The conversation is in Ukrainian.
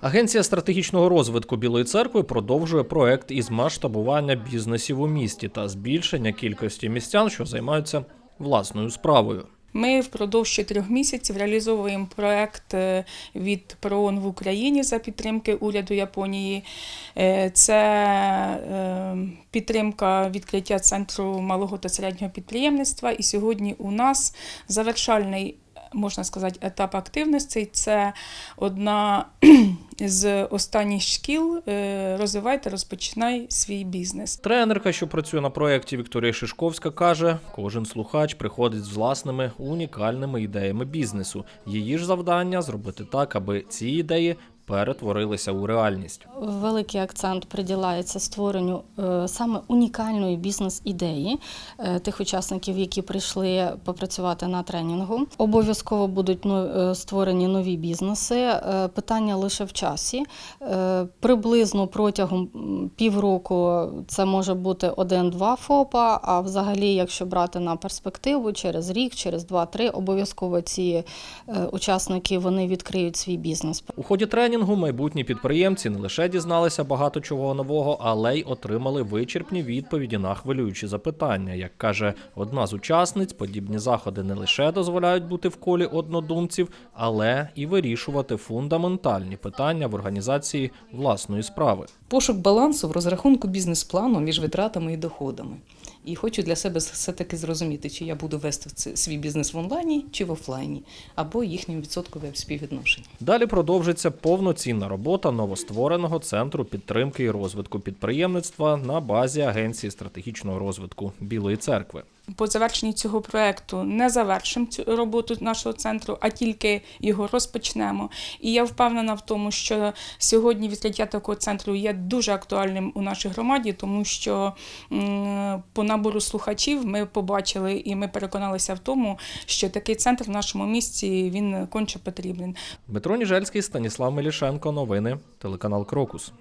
Агенція стратегічного розвитку Білої церкви продовжує проект із масштабування бізнесів у місті та збільшення кількості містян, що займаються власною справою. Ми впродовж чотирьох місяців реалізовуємо проект е, від ПРООН в Україні за підтримки уряду Японії. Е, Це е, підтримка відкриття центру малого та середнього підприємництва. І сьогодні у нас завершальний. Можна сказати, етап активності це одна з останніх шкіл. Розвивайте, та розпочинай свій бізнес. Тренерка, що працює на проєкті Вікторія Шишковська, каже: кожен слухач приходить з власними унікальними ідеями бізнесу. Її ж завдання зробити так, аби ці ідеї перетворилися у реальність. Великий акцент приділяється створенню е, саме унікальної бізнес-ідеї е, тих учасників, які прийшли попрацювати на тренінгу. Обов'язково будуть ну, е, створені нові бізнеси. Питання лише в часі. Приблизно протягом півроку це може бути один-два ФОПа. А взагалі, якщо брати на перспективу, через рік, через два-три, обов'язково ці учасники вони відкриють свій бізнес. У ході тренінгу майбутні підприємці не лише дізналися багато чого нового, але й отримали вичерпні відповіді на хвилюючі запитання. Як каже одна з учасниць, подібні заходи не лише дозволяють бути в колі однодумців, але і вирішувати фундаментальні питання в організації власної справи. Пошук балансу в розрахунку бізнес-плану між витратами і доходами. І хочу для себе все-таки зрозуміти, чи я буду вести свій бізнес в онлайні чи в офлайні, або їхнім відсоткове співвідношення. Далі продовжиться повноцінна робота новоствореного центру підтримки і розвитку підприємництва на базі Агенції стратегічного розвитку Білої церкви. По завершенні цього проекту не завершимо цю роботу нашого центру, а тільки його розпочнемо. І я впевнена в тому, що сьогодні відкриття такого центру є дуже актуальним у нашій громаді, тому що по набору слухачів ми побачили і ми переконалися в тому, що такий центр в нашому місті він конче потрібен. Дмитро Ніжельський, Станіслав Мелішенко. Новини телеканал Крокус.